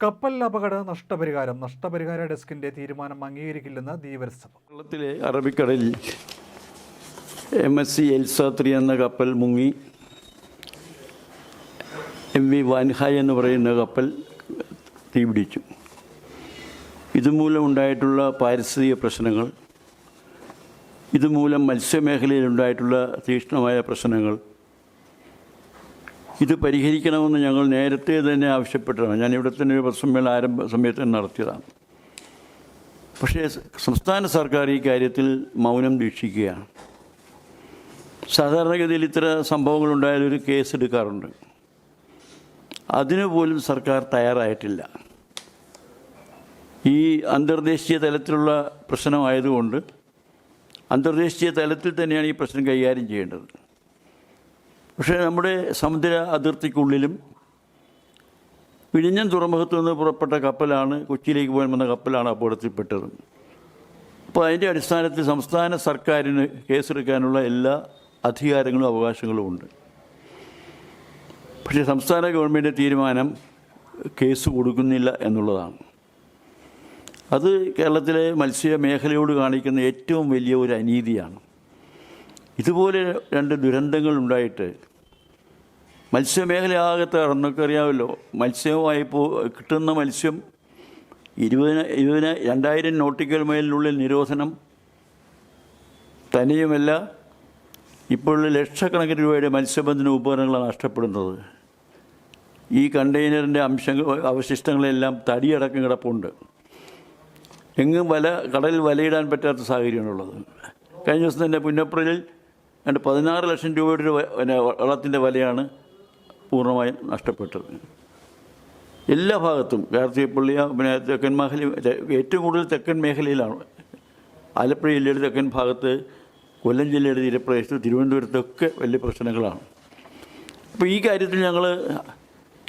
കപ്പൽ അപകട നഷ്ടപരിഹാരം നഷ്ടപരിഹാര ഡെസ്കിന്റെ തീരുമാനം അംഗീകരിക്കില്ലെന്ന് ധീവരസഭ കേരളത്തിലെ അറബിക്കടലിൽ M S C Elsa three എന്ന കപ്പൽ മുങ്ങി. എം വി വാൻഹായ് എന്ന് പറയുന്ന കപ്പൽ തീപിടിച്ചു. ഇതുമൂലം ഉണ്ടായിട്ടുള്ള പാരിസ്ഥിതിക പ്രശ്നങ്ങൾ ഇതുമൂലം മത്സ്യമേഖലയിൽ ഉണ്ടായിട്ടുള്ള തീക്ഷ്ണമായ പ്രശ്നങ്ങൾ ഇത് പരിഹരിക്കണമെന്ന് ഞങ്ങൾ നേരത്തെ തന്നെ ആവശ്യപ്പെട്ടതാണ് ഞാൻ ഇവിടെ തന്നെ ഒരു പ്രസമ്മേളനം ആരംഭ സമയത്ത് നടത്തിയതാണ്. പക്ഷേ സംസ്ഥാന സർക്കാർ ഈ കാര്യത്തിൽ മൗനം ദീക്ഷിക്കുകയാണ് സാധാരണഗതിയിൽ ഇത്തര സംഭവങ്ങൾ ഉണ്ടായാൽ ഒരു കേസ് എടുക്കാറുണ്ട്. അതിനു പോലും സർക്കാർ തയ്യാറായിട്ടില്ല. ഈ അന്തർദേശീയ തലത്തിലുള്ള പ്രശ്നമായതുകൊണ്ട് അന്തർദേശീയ തലത്തിൽ തന്നെയാണ് ഈ പ്രശ്നം കൈകാര്യം ചെയ്യേണ്ടത്. പക്ഷേ നമ്മുടെ സമുദ്ര അതിർത്തിക്കുള്ളിലും വിഴിഞ്ഞം തുറമുഖത്തു നിന്ന് പുറപ്പെട്ട കപ്പലാണ് കൊച്ചിയിലേക്ക് പോകാൻ വന്ന കപ്പലാണ് അപകടത്തിൽപ്പെട്ടത്. അപ്പോൾ അതിന്റെ അടിസ്ഥാനത്തിൽ സംസ്ഥാന സർക്കാരിന് കേസെടുക്കാനുള്ള എല്ലാ അധികാരങ്ങളും അവകാശങ്ങളും ഉണ്ട്. പക്ഷേ സംസ്ഥാന ഗവൺമെന്റ് തീരുമാനം കേസ് കൊടുക്കുന്നില്ല എന്നുള്ളതാണ്. അത് കേരളത്തിലെ മത്സ്യ മേഖലയോട് കാണിക്കുന്ന ഏറ്റവും വലിയ ഒരു അനീതിയാണ്. ഇതുപോലെ രണ്ട് ദുരന്തങ്ങൾ ഉണ്ടായിട്ട് മത്സ്യമേഖലയാകെ തകർന്നൊക്കെ അറിയാമല്ലോ. മത്സ്യവുമായി പോ കിട്ടുന്ന മത്സ്യം ഇരുപതിന ഇരുപതിന രണ്ടായിരം നോട്ടിക്കൽ മൈലിനുള്ളിൽ നിരോധനം. തനിയുമല്ല ഇപ്പോൾ ലക്ഷക്കണക്കിന് രൂപയുടെ മത്സ്യബന്ധന ഉപകരണങ്ങളാണ് നഷ്ടപ്പെടുന്നത്. ഈ കണ്ടെയ്നറിന്റെ അംശങ്ങൾ അവശിഷ്ടങ്ങളെല്ലാം തടിയടക്കം കിടപ്പുണ്ട്. എങ്ങും വല കടലിൽ വലയിടാൻ പറ്റാത്ത സാഹചര്യമാണുള്ളത്. കഴിഞ്ഞ ദിവസം തന്നെ പുന്നപ്രയിൽ രണ്ട് പതിനാറ് ലക്ഷം രൂപയുടെ ഒരു വളത്തിന്റെ വലയാണ് പൂർണമായും നഷ്ടപ്പെട്ടത്. എല്ലാ ഭാഗത്തും കാർത്തികപ്പള്ളി പിന്നെ തെക്കൻ മേഖല ഏറ്റവും കൂടുതൽ തെക്കൻ മേഖലയിലാണ്. ആലപ്പുഴ ജില്ലയുടെ തെക്കൻ ഭാഗത്ത് കൊല്ലം ജില്ലയുടെ തീരപ്രദേശത്ത് തിരുവനന്തപുരത്തൊക്കെ വലിയ പ്രശ്നങ്ങളാണ്. അപ്പോൾ ഈ കാര്യത്തിൽ ഞങ്ങൾ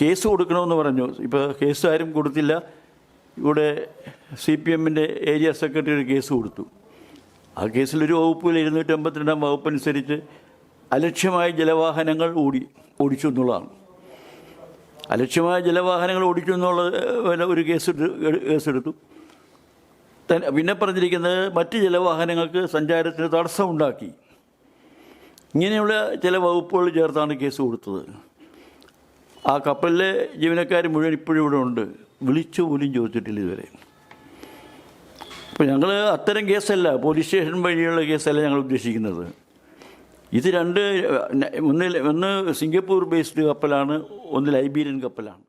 കേസ് കൊടുക്കണമെന്ന് പറഞ്ഞു. ഇപ്പോൾ കേസ് ആരും കൊടുത്തില്ല. ഇവിടെ സി പി എമ്മിന്റെ ഏരിയ സെക്രട്ടറി കേസ് കൊടുത്തു. ആ കേസിലൊരു വകുപ്പിൽ ഇരുന്നൂറ്റമ്പത്തിരണ്ടാം വകുപ്പ് അനുസരിച്ച് അലക്ഷ്യമായ ജലവാഹനങ്ങൾ ഓടി ഓടിച്ചു എന്നുള്ളതാണ്. അലക്ഷ്യമായ ജലവാഹനങ്ങൾ ഓടിച്ചു എന്നുള്ള ഒരു കേസ് കേസെടുത്തു. പിന്നെ പറഞ്ഞിരിക്കുന്നത് മറ്റ് ജലവാഹനങ്ങൾക്ക് സഞ്ചാരത്തിന് തടസ്സം ഉണ്ടാക്കി ഇങ്ങനെയുള്ള ചില വകുപ്പുകൾ ചേർത്താണ് കേസ് കൊടുത്തത്. ആ കപ്പലിലെ ജീവനക്കാർ മുഴുവൻ ഇപ്പോഴും ഇവിടെ ഉണ്ട്. വിളിച്ചു പോലും ചോദിച്ചിട്ടില്ല ഇതുവരെ. അപ്പോൾ ഞങ്ങൾ അത്തരം കേസല്ല പോലീസ് സ്റ്റേഷൻ വഴിയുള്ള കേസല്ല ഞങ്ങൾ ഉദ്ദേശിക്കുന്നത്. ഇത് രണ്ട് ഒന്ന് ഒന്ന് സിംഗപ്പൂർ ബേസ്ഡ് കപ്പലാണ് ഒന്ന് ലൈബീരിയൻ കപ്പലാണ്.